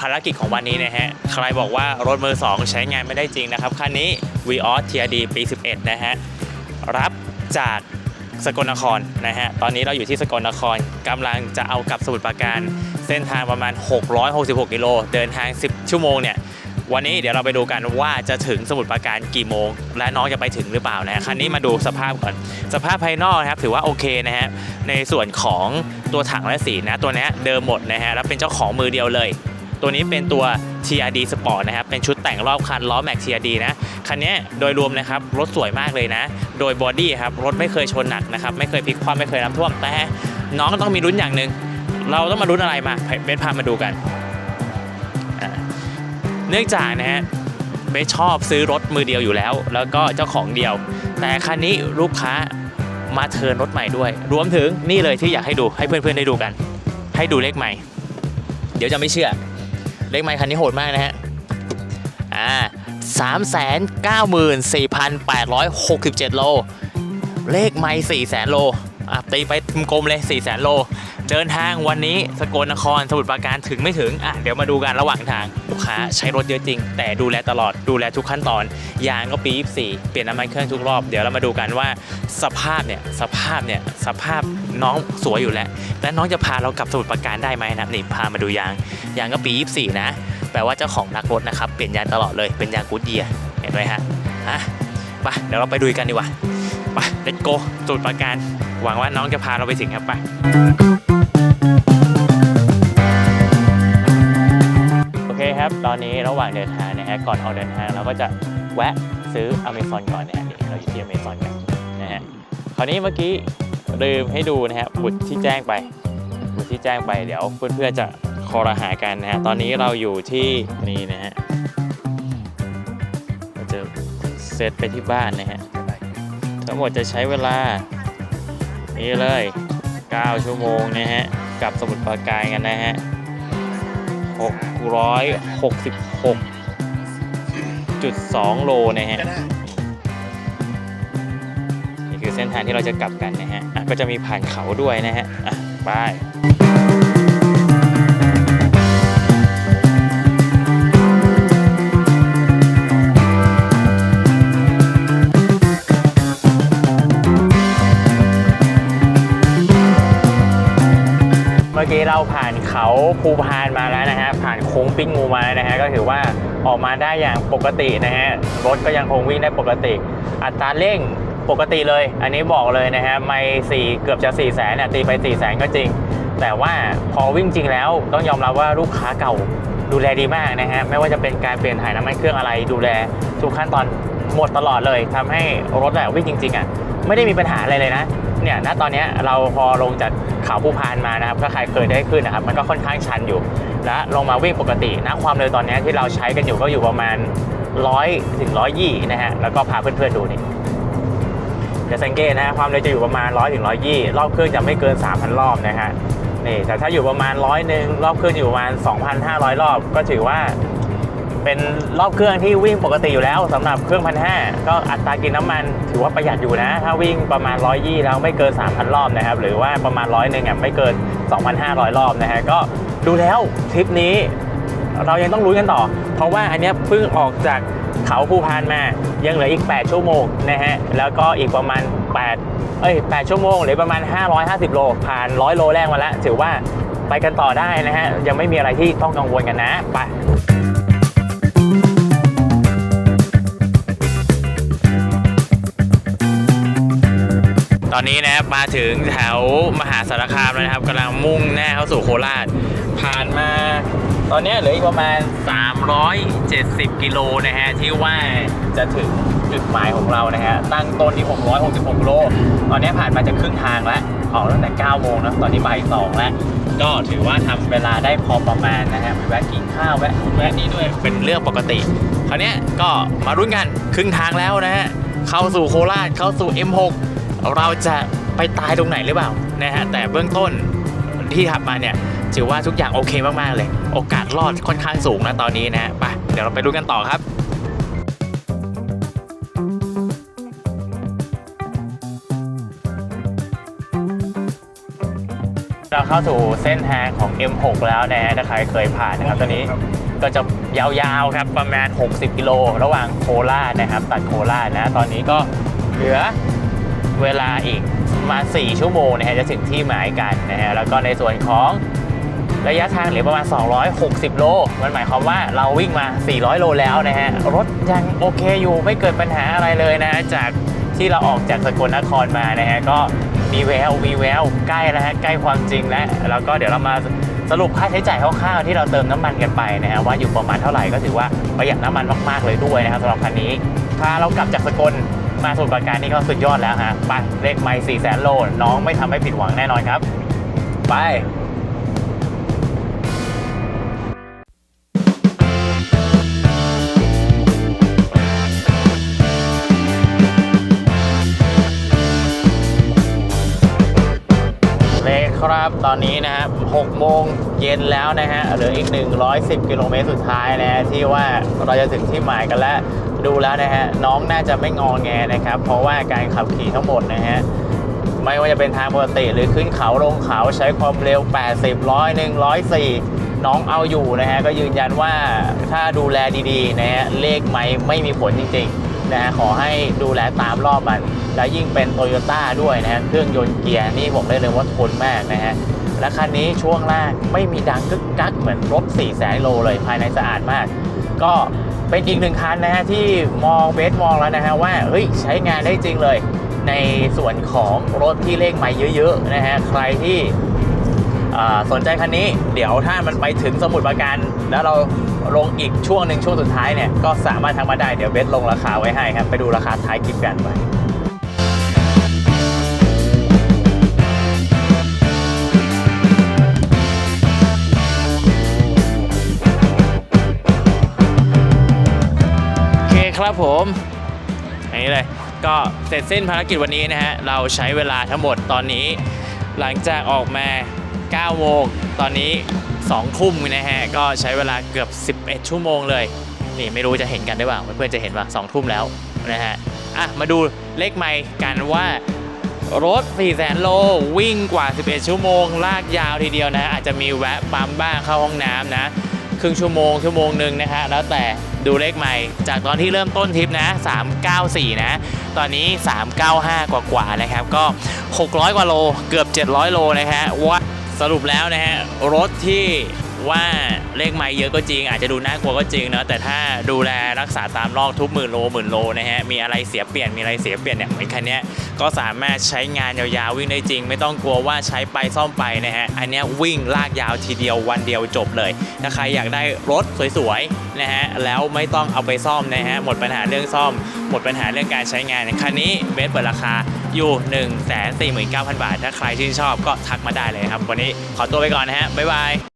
ภารกิจของวันนี้นะฮะ ใครบอกว่ารถมือ 2 ใช้งานไม่ได้จริงนะครับ คันนี้ v ีออส TRD ปี 11 นะฮะ รับจากสกลนครนะฮะ ตอนนี้เราอยู่ที่สกลนครกำลังจะเอากลับสมุทรปราการ เส้นทางประมาณ 666 กิโล เดินทาง 10 ชั่วโมงเนี่ย วันนี้เดี๋ยวเราไปดูกันว่าจะถึงสมุทรปราการกี่โมง และน้องจะไปถึงหรือเปล่านะฮะคันนี้มาดูสภาพก่อน สภาพภายนอกนะครับถือว่าโอเคนะฮะ ในส่วนของตัวถังและสีนะ ตัวนี้เดิมหมดนะฮะ แล้วเป็นเจ้าของมือเดียวเลย ตัวนี้เป็นตัว TRD Sport นะครับ เป็นชุดแต่งรอบคันล้อแม็ก TRD นะ คันนี้โดยรวมนะครับ รถสวยมากเลยนะ โดยบอดี้ครับ รถไม่เคยชนหนักนะครับ ไม่เคยพลิกคว่ำไม่เคยน้ำท่วม แต่น้องต้องมีรุ่นอย่างหนึ่ง เราต้องมารุ่นอะไรมาเบสพามาดูกัน เนื่องจากนะฮะเบสชอบซื้อรถมือเดียวอยู่แล้ว แล้วก็เจ้าของเดียว แต่คันนี้ลูกค้ามาเทิร์นรถใหม่ด้วย รวมถึงนี่เลยที่อยากให้ดูให้เพื่อนๆได้ดูกัน ให้ดูเลขใหม่ เดี๋ยวจะไม่เชื่อ เลขใหม่คันนี้โหดมากนะฮะอ่าสามแสนเก้าหมื่นสี่พันแปดร้อยหกสิบเจ็ดโล เลขไม่สี่แสนโลอะตีไปกลมเลยสี่แสนโล เดินทางวันนี้สกลนครสมุทรปราการถึงไม่ถึงอะเดี๋ยวมาดูกันระหว่างทางลูกค้าใช้รถเยอะจริง แต่ดูแลตลอดดูแลทุกขั้นตอน ยางก็ปี 24 เปลี่ยนน้ำมันเครื่องทุกรอบ เดี๋ยวเรามาดูกันว่าสภาพเนี่ยสภาพเนี่ยสภาพ น้องสวยอยู่แล้วและน้องจะพาเรากลับสมุทรปราการได้ไหมนะนี่พามาดูยางยางก็ปี24นะแปลว่าเจ้าของรักรถนะครับเปลี่ยนยางตลอดเลยเป็นยางกูดเยียเห็นไหมฮะฮะไปเดี๋ยวเราไปดูกันดีกว่าไป let's go สมุทรปราการ หวังว่าน้องจะพาเราไปถึงครับไปโอเคครับตอนนี้ระหว่างเดินทางนะฮะก่อนออกเดินทางเราก็จะแวะซื้อ Amazon ก่อนนะฮะนี่เราอยู่ที่ Amazon กันนะฮะคราวนี้เมื่อกี้ ลืมให้ดูนะฮะบุตรที่แจ้งไปบุตรที่แจ้งไปเดี๋ยวเพื่อนๆจะคอรหากันนะฮะตอนนี้เราอยู่ที่นี่นะฮะเราจะเซตไปที่บ้านนะฮะทั้งหมดจะใช้เวลา นี่เลย 9 ชั่วโมงนะฮะกับสมุทรปราการกันนะฮะ666.2 โลนะฮะ คือเส้นทางที่เราจะกลับกันนะฮะะก็จะมีผ่านเขาด้วยนะฮะอะไปเมื่อกี้เราผ่านเขาภูพานมาแล้วนะฮะ ผ่านโค้งปิ้งงูมาแล้วนะฮะ ก็ถือว่าออกมาได้อย่างปกตินะฮะ รถก็ยังคงวิ่งได้ปกติ อัตราเร่ง ปกติเลย อันนี้บอกเลยนะฮะไม่สี่เกือบจะ4ี่แสนเนี่ยตีไป4ี่แสนก็จริง แต่ว่าพอวิ่งจริงแล้วต้องยอมรับว่าลูกค้าเก่าดูแลดีมากนะฮะไม่ว่าจะเป็นการเปลี่ยนถ่ายน้ำมันเครื่องอะไรดูแลทุกขั้นตอนหมดตลอดเลยทำให้รถอะวิ่งจริงๆอะไม่ได้มีปัญหาอะไรเลยนะเนี่ยณตอนนี้เราพอลงจากเขาภูพานมานะครับถ้าใครเคยได้ขึ้นนะครับมันก็ค่อนข้างชันอยู่ และลงมาวิ่งปกตินะความเร็วตอนนี้ที่เราใช้กันอยู่ก็อยู่ประมาณ 100ถึง120นะฮะแล้วก็พาเพื่อนๆดูนี่ จะสังเกตนะฮะความเร็วจะอยู่ประมาณ 100ถึง120 รอบเครื่องจะไม่เกิน 3,000 รอบนะฮะนี่แต่ถ้าอยู่ประมาณร้อยหนึ่งรอบเครื่องอยู่ประมาณ 2,500 รอบ ก็ถือว่า เป็นรอบเครื่องที่วิ่งปกติอยู่แล้วสำหรับเครื่องพันห้าก็อัตรากินน้ำมันถือว่าประหยัดอยู่นะ ถ้าวิ่งประมาณร้อยยี่แล้วไม่เกิน 3,000 รอบนะครับ หรือว่าประมาณร้อยหนึ่งไม่เกิน 2,500 รอบนะฮะก็ดูแล้วทริปนี้เรายังต้องรู้กันต่อ เพราะว่าอันนี้เพิ่งออกจาก เขาภูพานมายังเหลืออีก 8 ชั่วโมงนะฮะแล้วก็อีกประมาณ 8 เอ้ย 8 ชั่วโมงหรือประมาณ 550 โล ผ่าน 100 โลแรกมาแล้วถือว่าไปกันต่อได้นะฮะยังไม่มีอะไรที่ต้องกังวลกันนะไปตอนนี้นะครับมาถึงแถวมหาสารคามแล้วนะครับกำลังมุ่งหน้าเข้าสู่โคราช ผ่านมา ตอนนี้เหลืออีกประมาณ 370 กิโลนะฮะที่ว่าจะถึงจุดหมายของเรานะฮะตั้งต้นที่ 666โลตอนนี้ผ่านมาจะครึ่งทางแล้วออกตั้งแต่ 9 โมงนะตอนนี้บ่าย2แล้วก็ถือว่าทำเวลาได้พอประมาณนะฮะแวะกินข้าวแวะแวะนี่ด้วยเป็นเรื่องปกติคราวเนี้ยก็มารุ้นกันครึ่งทางแล้วนะฮะเข้าสู่โคราชเข้าสู่ M6 เราจะไปตายตรงไหนหรือเปล่านะฮะแต่เบื้องต้นที่ขับมาเนี่ย ถือว่าทุกอย่างโอเคมากๆเลย โอกาสรอดค่อนข้างสูงนะตอนนี้นะฮะไปเดี๋ยวเราไปรู้กันต่อครับเราเข้าสู่เส้นทางของ M6 แล้วนะฮะถ้าใครเคยผ่านนะครับตอนนี้ก็จะยาวๆครับประมาณ 60 กิโล ระหว่างโคราชนะครับ ตัดโคราชนะ ตอนนี้ก็เหลือเวลาอีกมา 4 ชั่วโมงนะฮะจะถึงที่หมายกันนะฮะแล้วก็ในส่วนของ ระยะทางเหลือประมาณ 260 โล มันหมายความว่าเราวิ่งมา 400 โลแล้วนะฮะ รถยังโอเคอยู่ไม่เกิดปัญหาอะไรเลยนะ จากที่เราออกจากสกลนครมานะฮะ ก็มีแววมีแววใกล้แล้วฮะ ใกล้ความจริงแล้ว แล้วก็เดี๋ยวเรามาสรุปค่าใช้จ่ายคร่าวๆที่เราเติมน้ำมันกันไปนะฮะว่าอยู่ประมาณเท่าไหร่ก็ถือว่าประหยัดน้ำมันมากๆเลยด้วยนะครับสำหรับคันนี้พาเรากลับจากสกลมาสมุทรปราการนี่ก็สุดยอดแล้วฮะไปเลขไม่สี่แสนโลน้องไม่ทำให้ผิดหวังแน่นอนครับ ไป ครับ ตอนนี้นะครับ6โมงเย็นแล้วนะฮะ เหลืออีก 110 กิโลเมตรสุดท้ายนะฮะที่ว่าเราจะถึงที่หมายกันแล้ว ดูแล้วนะฮะ น้องน่าจะไม่งอแงนะครับ เพราะว่าการขับขี่ทั้งหมดนะฮะ ไม่ว่าจะเป็นทางปกติหรือขึ้นเขาลงเขาใช้ความเร็ว 80ร้อยหนึ่งร้อยสี่น้องเอาอยู่นะฮะ ก็ยืนยันว่าถ้าดูแลดีๆนะฮะ เลขไม่ไม่มีผลจริงๆ นะฮะขอให้ดูแลตามรอบมัน แล้วยิ่งเป็นโตโยต้าด้วยนะฮะเครื่องยนต์เกียร์นี่บอกได้เลยว่าทนมากนะฮะและคันนี้ช่วงล่างไม่มีดังกึกกักเหมือนรถ4แสนโลเลยภายในสะอาดมาก ก็เป็นอีกหนึ่งคันนะฮะที่มองเบสมองแล้วนะฮะว่าเฮ้ยใช้งานได้จริงเลย ในส่วนของรถที่เลขใหม่เยอะๆนะฮะใครที่ สนใจคันนี้เดี๋ยวถ้ามันไปถึงสมุทรปราการ แล้วเราลงอีกช่วงหนึ่งช่วงสุดท้ายเนี่ยก็สามารถทำมาได้เดี๋ยวเบสลงราคาไว้ให้ครับ ไปดูราคาท้ายคลิปกันไปโอเคครับผมอันนี้เลยก็เสร็จสิ้นภารกิจวันนี้นะฮะ เราใช้เวลาทั้งหมดตอนนี้ หลังจากออกมา 9โมงตอนนี้2ทุ่มนะฮะ ก็ใช้เวลาเกือบ 11 ชั่วโมงเลย นี่ไม่รู้จะเห็นกันได้เปล่าเพื่อนๆจะเห็นว่า2ทุ่มแล้วนะฮะ อะ มาดูเลขไม่กันว่ารถ4แสนโลวิ่งกว่า 11 ชั่วโมง ลากยาวทีเดียวนะ อาจจะมีแวะปั๊มบ้างเข้าห้องน้ำนะ ครึ่งชั่วโมง ชั่วโมงหนึ่งนะฮะแล้วแต่ดูเลขใหม่ จากตอนที่เริ่มต้นทริปนะ 394 นะ ตอนนี้ 395 กว่ากว่าๆนะครับ ก็ 600 กว่าโล เกือบ 700 โลนะฮะว่า สรุปแล้วนะฮะรถที่ว่าเลขไม่เยอะก็จริง อาจจะดูน่ากลัวก็จริงเนะแต่ถ้าดูแลรักษาตามรอบทุกหมื่นโลหมื่นโลนะฮะมีอะไรเสียเปลี่ยนมีอะไรเสียเปลี่ยนเนี่ยเหมือนคันนี้ก็สามารถใช้งานยาวๆวิ่งได้จริง ไม่ต้องกลัวว่าใช้ไปซ่อมไปนะฮะอันนี้วิ่งลากยาวทีเดียววันเดียวจบเลย ถ้าใครอยากได้รถสวยๆนะฮะแล้วไม่ต้องเอาไปซ่อมนะฮะหมดปัญหาเรื่องซ่อม หมดปัญหาเรื่องการใช้งานคันนี้เบสเปิดราคา อยู่1 4 9 0 0 0บาท ถ้าใครชื่นชอบก็ทักมาได้เลยครับ วันนี้ขอตัวไปก่อนนะฮะ บ๊ายบาย